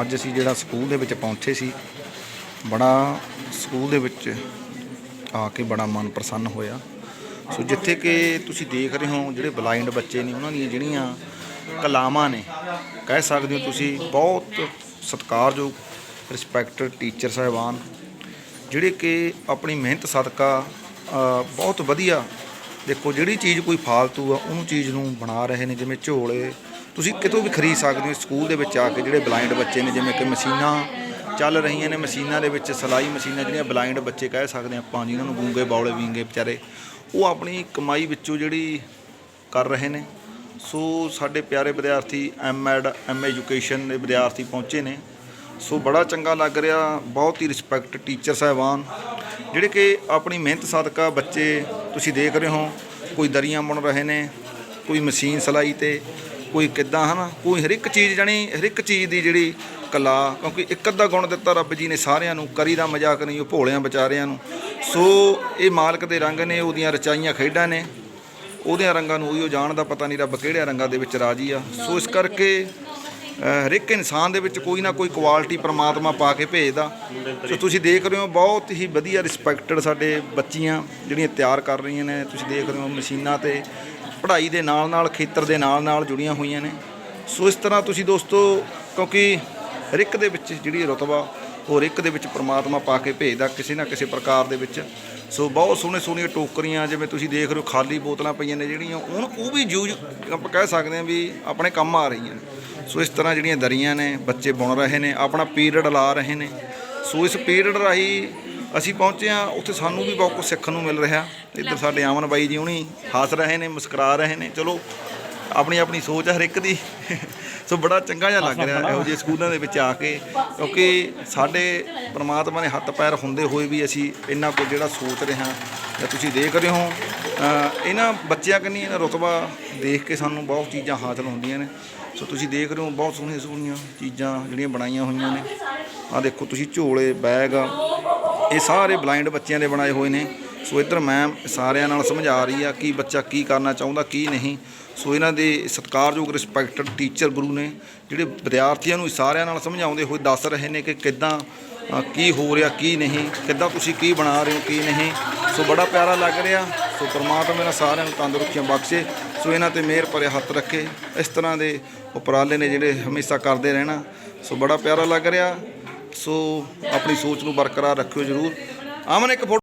ਅੱਜ ਅਸੀਂ ਜਿਹੜਾ ਸਕੂਲ ਦੇ ਵਿੱਚ ਪਹੁੰਚੇ ਸੀ, ਬੜਾ ਸਕੂਲ ਦੇ ਵਿੱਚ ਆ ਕੇ ਬੜਾ ਮਨ ਪ੍ਰਸੰਨ ਹੋਇਆ। ਸੋ ਜਿੱਥੇ ਕਿ ਤੁਸੀਂ ਦੇਖ ਰਹੇ ਹੋ, ਜਿਹੜੇ ਬਲਾਈਂਡ ਬੱਚੇ ਨੇ, ਉਹਨਾਂ ਦੀਆਂ ਜਿਹੜੀਆਂ ਕਲਾਵਾਂ ਨੇ, ਕਹਿ ਸਕਦੇ ਹੋ ਤੁਸੀਂ ਬਹੁਤ ਸਤਿਕਾਰਯੋਗ ਰਿਸਪੈਕਟਡ ਟੀਚਰ ਸਾਹਿਬਾਨ, ਜਿਹੜੇ ਕਿ ਆਪਣੀ ਮਿਹਨਤ ਸਦਕਾ ਬਹੁਤ ਵਧੀਆ ਦੇਖੋ, ਜਿਹੜੀ ਚੀਜ਼ ਕੋਈ ਫਾਲਤੂ ਆ, ਉਹਨੂੰ ਚੀਜ਼ ਨੂੰ ਬਣਾ ਰਹੇ ਨੇ, ਜਿਵੇਂ ਝੋਲੇ ਤੁਸੀਂ ਕਿਤੋਂ ਵੀ ਖਰੀਦ ਸਕਦੇ ਹੋ ਸਕੂਲ ਦੇ ਵਿੱਚ ਆ ਕੇ ਜਿਹੜੇ ਬਲਾਈਂਡ ਬੱਚੇ ਨੇ, ਜਿਵੇਂ ਕਿ ਮਸ਼ੀਨਾਂ ਚੱਲ ਰਹੀਆਂ ਨੇ ਮਸ਼ੀਨਾਂ ਦੇ ਵਿੱਚ, ਸਿਲਾਈ ਮਸ਼ੀਨਾਂ ਜਿਹੜੀਆਂ ਬਲਾਈਂਡ ਬੱਚੇ ਕਹਿ ਸਕਦੇ ਆਪਾਂ ਜਿਹਨਾਂ ਨੂੰ ਗੂੰਗੇ, ਬੌਲੇ, ਵਿੰਗੇ ਵਿਚਾਰੇ, ਉਹ ਆਪਣੀ ਕਮਾਈ ਵਿੱਚੋਂ ਜਿਹੜੀ ਕਰ ਰਹੇ ਨੇ। ਸੋ ਸਾਡੇ ਪਿਆਰੇ ਵਿਦਿਆਰਥੀ ਐਮਐਡ ਐਮ ਐਜੂਕੇਸ਼ਨ ਦੇ ਵਿਦਿਆਰਥੀ ਪਹੁੰਚੇ ਨੇ। ਸੋ ਬੜਾ ਚੰਗਾ ਲੱਗ ਰਿਹਾ, ਬਹੁਤ ਹੀ ਰਿਸਪੈਕਟ ਟੀਚਰ ਸਾਹਿਬਾਨ, ਜਿਹੜੇ ਕਿ ਆਪਣੀ ਮਿਹਨਤ ਸਦਕਾ ਬੱਚੇ ਤੁਸੀਂ ਦੇਖ ਰਹੇ ਹੋ, ਕੋਈ ਦਰੀਆਂ ਬੁਣ ਰਹੇ ਨੇ, ਕੋਈ ਮਸ਼ੀਨ ਸਿਲਾਈ ਤੇ ਕੋਈ ਕਿੱਦਾਂ, ਹਨਾ? ਕੋਈ ਹਰ ਇੱਕ ਚੀਜ਼ ਜਾਣੀ ਹਰ ਇੱਕ ਚੀਜ਼ ਦੀ ਜਿਹੜੀ ਕਲਾ, ਕਿਉਂਕਿ ਇੱਕ ਅੱਧਾ ਗੁਣ ਦਿੱਤਾ ਰੱਬ ਜੀ ਨੇ ਸਾਰਿਆਂ ਨੂੰ, ਕਰੀ ਦਾ ਮਜ਼ਾਕ ਨਹੀਂ, ਉਹ ਭੋਲਿਆਂ ਵਿਚਾਰਿਆਂ ਨੂੰ। ਸੋ ਇਹ ਮਾਲਕ ਦੇ ਰੰਗ ਨੇ, ਉਹਦੀਆਂ ਰਚਾਈਆਂ ਖੇਡਾਂ ਨੇ। ਉਹਦਿਆਂ ਰੰਗਾਂ ਨੂੰ ਉਹੀ ਉਹ ਜਾਣਦਾ ਪਤਾ ਨਹੀਂ ਰੱਬ ਕਿਹੜਿਆਂ ਰੰਗਾਂ ਦੇ ਵਿੱਚ ਰਾਜੀ ਆ। ਸੋ ਇਸ ਕਰਕੇ ਹਰ ਇੱਕ ਇਨਸਾਨ ਦੇ ਵਿੱਚ ਕੋਈ ਨਾ ਕੋਈ ਕੁਆਲਿਟੀ ਪ੍ਰਮਾਤਮਾ ਪਾ ਕੇ ਭੇਜਦਾ। ਸੋ ਤੁਸੀਂ ਦੇਖ ਰਹੇ ਹੋ, ਬਹੁਤ ਹੀ ਵਧੀਆ ਰਿਸਪੈਕਟਡ ਸਾਡੇ ਬੱਚੀਆਂ ਜਿਹੜੀਆਂ ਤਿਆਰ ਕਰ ਰਹੀਆਂ ਨੇ। ਤੁਸੀਂ ਦੇਖ ਰਹੇ ਹੋ ਮਸ਼ੀਨਾਂ ਤੇ ਪੜ੍ਹਾਈ ਦੇ ਨਾਲ ਨਾਲ, ਖੇਤਰ ਦੇ ਨਾਲ ਨਾਲ ਜੁੜੀਆਂ ਹੋਈਆਂ ਨੇ। ਸੋ ਇਸ ਤਰ੍ਹਾਂ ਤੁਸੀਂ ਦੋਸਤੋ, ਕਿਉਂਕਿ ਹਰ ਇੱਕ ਦੇ ਵਿੱਚ ਜਿਹੜੀ ਰੁਤਬਾ, ਹੋਰ ਇੱਕ ਦੇ ਵਿੱਚ ਪ੍ਰਮਾਤਮਾ ਪਾ ਕੇ ਭੇਜਦਾ ਕਿਸੇ ਨਾ ਕਿਸੇ ਪ੍ਰਕਾਰ ਦੇ ਵਿੱਚ। ਸੋ ਬਹੁਤ ਸੋਹਣੇ ਸੋਹਣੀਆਂ ਟੋਕਰੀਆਂ, ਜਿਵੇਂ ਤੁਸੀਂ ਦੇਖ ਰਹੇ ਹੋ, ਖਾਲੀ ਬੋਤਲਾਂ ਪਈਆਂ ਨੇ ਜਿਹੜੀਆਂ ਉਹ ਉਹ ਵੀ ਯੂਜ਼ ਆਪਾਂ ਕਹਿ ਸਕਦੇ ਹਾਂ ਵੀ ਆਪਣੇ ਕੰਮ ਆ ਰਹੀਆਂ ਨੇ। ਸੋ ਇਸ ਤਰ੍ਹਾਂ ਜਿਹੜੀਆਂ ਦਰੀਆਂ ਨੇ, ਬੱਚੇ ਬੁਣ ਰਹੇ ਨੇ, ਆਪਣਾ ਪੀਰੀਅਡ ਲਾ ਰਹੇ ਨੇ। ਸੋ ਇਸ ਪੀਰੀਅਡ ਰਾਹੀਂ ਅਸੀਂ ਪਹੁੰਚੇ ਹਾਂ ਉੱਥੇ ਸਾਨੂੰ ਵੀ ਬਹੁਤ ਕੁਝ ਸਿੱਖਣ ਨੂੰ ਮਿਲ ਰਿਹਾ। ਇੱਧਰ ਸਾਡੇ ਆਮਨ ਬਾਈ ਜੀ ਹੁਣੀ ਹੱਸ ਰਹੇ ਨੇ ਮੁਸਕਰਾ ਰਹੇ ਨੇ। ਚਲੋ ਆਪਣੀ ਆਪਣੀ ਸੋਚ ਹੈ ਹਰ ਇੱਕ ਦੀ। ਸੋ ਬੜਾ ਚੰਗਾ ਜਿਹਾ ਲੱਗ ਰਿਹਾ ਇਹੋ ਜਿਹੇ ਸਕੂਲਾਂ ਦੇ ਵਿੱਚ ਆ ਕੇ ਕਿਉਂਕਿ ਸਾਡੇ ਪ੍ਰਮਾਤਮਾ ਨੇ ਹੱਥ ਪੈਰ ਹੁੰਦੇ ਹੋਏ ਵੀ ਅਸੀਂ ਇੰਨਾ ਕੁਝ ਜਿਹੜਾ ਸੋਚ ਰਹੇ ਹਾਂ ਜਾਂ ਤੁਸੀਂ ਦੇਖ ਰਹੇ ਹੋ ਇਹਨਾਂ ਬੱਚਿਆਂ ਕੰਨੀ ਇਹਨਾਂ ਰੁਤਬਾ ਦੇਖ ਕੇ ਸਾਨੂੰ ਬਹੁਤ ਚੀਜ਼ਾਂ ਹਾਸਲ ਹੁੰਦੀਆਂ ਨੇ। ਸੋ ਤੁਸੀਂ ਦੇਖ ਰਹੇ ਹੋ ਬਹੁਤ ਸੋਹਣੀਆਂ ਸੋਹਣੀਆਂ ਚੀਜ਼ਾਂ ਜਿਹੜੀਆਂ ਬਣਾਈਆਂ ਹੋਈਆਂ ਨੇ। ਆ ਦੇਖੋ ਤੁਸੀਂ ਝੋਲੇ ਬੈਗ ਇਹ ਸਾਰੇ ਬਲਾਈਂਡ ਬੱਚਿਆਂ ਦੇ ਬਣਾਏ ਹੋਏ ਨੇ। ਸੋ ਇੱਧਰ ਮੈਮ ਸਾਰਿਆਂ ਨਾਲ ਸਮਝਾ ਰਹੀ ਆ ਕਿ ਬੱਚਾ ਕੀ ਕਰਨਾ ਚਾਹੁੰਦਾ, ਕੀ ਨਹੀਂ। ਸੋ ਇਹਨਾਂ ਦੇ ਸਤਿਕਾਰਯੋਗ ਰਿਸਪੈਕਟਡ ਟੀਚਰ ਗੁਰੂ ਨੇ, ਜਿਹੜੇ ਵਿਦਿਆਰਥੀਆਂ ਨੂੰ ਸਾਰਿਆਂ ਨਾਲ ਸਮਝਾਉਂਦੇ ਹੋਏ ਦੱਸ ਰਹੇ ਨੇ ਕਿ ਕਿੱਦਾਂ ਕੀ ਹੋ ਰਿਹਾ, ਕੀ ਨਹੀਂ, ਕਿੱਦਾਂ ਤੁਸੀਂ ਕੀ ਬਣਾ ਰਹੇ ਹੋ, ਕੀ ਨਹੀਂ। ਸੋ ਬੜਾ ਪਿਆਰਾ ਲੱਗ ਰਿਹਾ। ਸੋ ਪ੍ਰਮਾਤਮਾ ਇਹਨਾਂ ਸਾਰਿਆਂ ਨੂੰ ਤੰਦਰੁਸਤੀਆਂ ਬਖਸ਼ੇ। ਸੋ ਇਹਨਾਂ ਤੇ ਮਿਹਰ ਭਰੇ ਹੱਥ ਰੱਖੇ। ਇਸ ਤਰ੍ਹਾਂ ਦੇ ਉਪਰਾਲੇ ਨੇ ਜਿਹੜੇ ਹਮੇਸ਼ਾ ਕਰਦੇ ਰਹਿਣਾ। ਸੋ ਬੜਾ ਪਿਆਰਾ ਲੱਗ ਰਿਹਾ। ਸੋ ਆਪਣੀ ਸੋਚ ਨੂੰ ਬਰਕਰਾਰ ਰੱਖਿਓ ਜਰੂਰ। ਆਮਨ ਇੱਕ ਫੋਟੋ